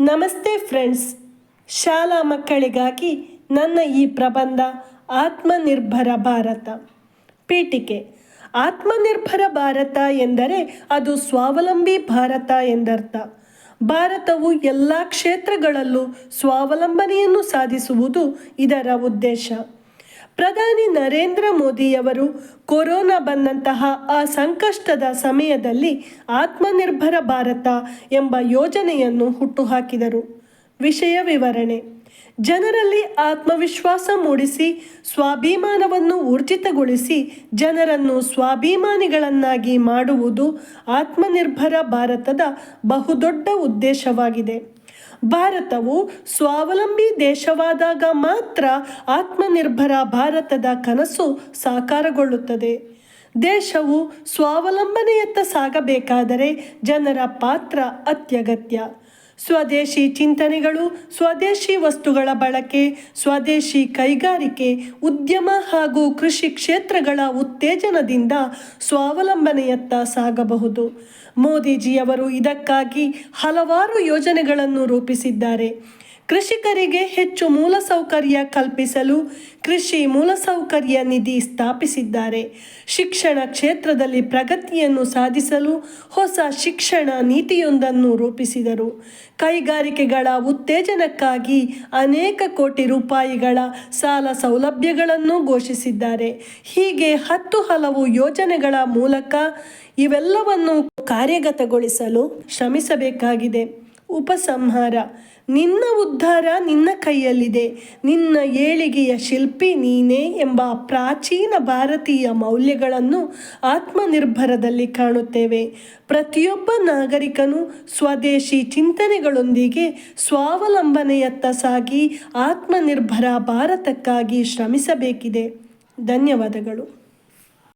ನಮಸ್ತೆ ಫ್ರೆಂಡ್ಸ್. ಶಾಲಾ ಮಕ್ಕಳಿಗಾಗಿ ನನ್ನ ಈ ಪ್ರಬಂಧ ಆತ್ಮನಿರ್ಭರ ಭಾರತ. ಪೀಠಿಕೆ. ಆತ್ಮನಿರ್ಭರ ಭಾರತ ಎಂದರೆ ಅದು ಸ್ವಾವಲಂಬಿ ಭಾರತ ಎಂದರ್ಥ. ಭಾರತವು ಎಲ್ಲ ಕ್ಷೇತ್ರಗಳಲ್ಲೂ ಸ್ವಾವಲಂಬನೆಯನ್ನು ಸಾಧಿಸುವುದು ಇದರ ಉದ್ದೇಶ. ಪ್ರಧಾನಿ ನರೇಂದ್ರ ಮೋದಿಯವರು ಕೊರೋನಾ ಬಂದಂತಹ ಆ ಸಂಕಷ್ಟದ ಸಮಯದಲ್ಲಿ ಆತ್ಮನಿರ್ಭರ ಭಾರತ ಎಂಬ ಯೋಜನೆಯನ್ನು ಹುಟ್ಟುಹಾಕಿದರು. ವಿಷಯ ವಿವರಣೆ. ಜನರಲ್ಲಿ ಆತ್ಮವಿಶ್ವಾಸ ಮೂಡಿಸಿ, ಸ್ವಾಭಿಮಾನವನ್ನು ಊರ್ಜಿತಗೊಳಿಸಿ, ಜನರನ್ನು ಸ್ವಾಭಿಮಾನಿಗಳನ್ನಾಗಿ ಮಾಡುವುದು ಆತ್ಮನಿರ್ಭರ ಭಾರತದ ಬಹುದೊಡ್ಡ ಉದ್ದೇಶವಾಗಿದೆ. ಭಾರತವು ಸ್ವಾವಲಂಬಿ ದೇಶವಾದಾಗ ಮಾತ್ರ ಆತ್ಮನಿರ್ಭರ ಭಾರತದ ಕನಸು ಸಾಕಾರಗೊಳ್ಳುತ್ತದೆ. ದೇಶವು ಸ್ವಾವಲಂಬನೆಯತ್ತ ಸಾಗಬೇಕಾದರೆ ಜನರ ಪಾತ್ರ ಅತ್ಯಗತ್ಯ. ಸ್ವದೇಶಿ ಚಿಂತನೆಗಳು, ಸ್ವದೇಶಿ ವಸ್ತುಗಳ ಬಳಕೆ, ಸ್ವದೇಶಿ ಕೈಗಾರಿಕೆ, ಉದ್ಯಮ ಹಾಗೂ ಕೃಷಿ ಕ್ಷೇತ್ರಗಳ ಉತ್ತೇಜನದಿಂದ ಸ್ವಾವಲಂಬನೆಯತ್ತ ಸಾಗಬಹುದು. ಮೋದಿಜಿಯವರು ಇದಕ್ಕಾಗಿ ಹಲವಾರು ಯೋಜನೆಗಳನ್ನು ರೂಪಿಸಿದ್ದಾರೆ. ಕೃಷಿಕರಿಗೆ ಹೆಚ್ಚು ಮೂಲಸೌಕರ್ಯ ಕಲ್ಪಿಸಲು ಕೃಷಿ ಮೂಲಸೌಕರ್ಯ ನಿಧಿ ಸ್ಥಾಪಿಸಿದ್ದಾರೆ. ಶಿಕ್ಷಣ ಕ್ಷೇತ್ರದಲ್ಲಿ ಪ್ರಗತಿಯನ್ನು ಸಾಧಿಸಲು ಹೊಸ ಶಿಕ್ಷಣ ನೀತಿಯೊಂದನ್ನು ರೂಪಿಸಿದರು. ಕೈಗಾರಿಕೆಗಳ ಉತ್ತೇಜನಕ್ಕಾಗಿ ಅನೇಕ ಕೋಟಿ ರೂಪಾಯಿಗಳ ಸಾಲ ಸೌಲಭ್ಯಗಳನ್ನು ಘೋಷಿಸಿದ್ದಾರೆ. ಹೀಗೆ ಹತ್ತು ಹಲವು ಯೋಜನೆಗಳ ಮೂಲಕ ಇವೆಲ್ಲವನ್ನು ಕಾರ್ಯಗತಗೊಳಿಸಲು ಶ್ರಮಿಸಬೇಕಾಗಿದೆ. ಉಪಸಂಹಾರ. ನಿನ್ನ ಉದ್ಧಾರ ನಿನ್ನ ಕೈಯಲ್ಲಿದೆ. ನಿನ್ನ ಏಳಿಗೆಯ ಶಿಲ್ಪಿ ನೀನೇ ಎಂಬ ಪ್ರಾಚೀನ ಭಾರತೀಯ ಮೌಲ್ಯಗಳನ್ನು ಆತ್ಮನಿರ್ಭರದಲ್ಲಿ ಕಾಣುತ್ತೇವೆ. ಪ್ರತಿಯೊಬ್ಬ ನಾಗರಿಕನು ಸ್ವದೇಶಿ ಚಿಂತನೆಗಳೊಂದಿಗೆ ಸ್ವಾವಲಂಬನೆಯತ್ತ ಸಾಗಿ ಆತ್ಮನಿರ್ಭರ ಭಾರತಕ್ಕಾಗಿ ಶ್ರಮಿಸಬೇಕಿದೆ. ಧನ್ಯವಾದಗಳು.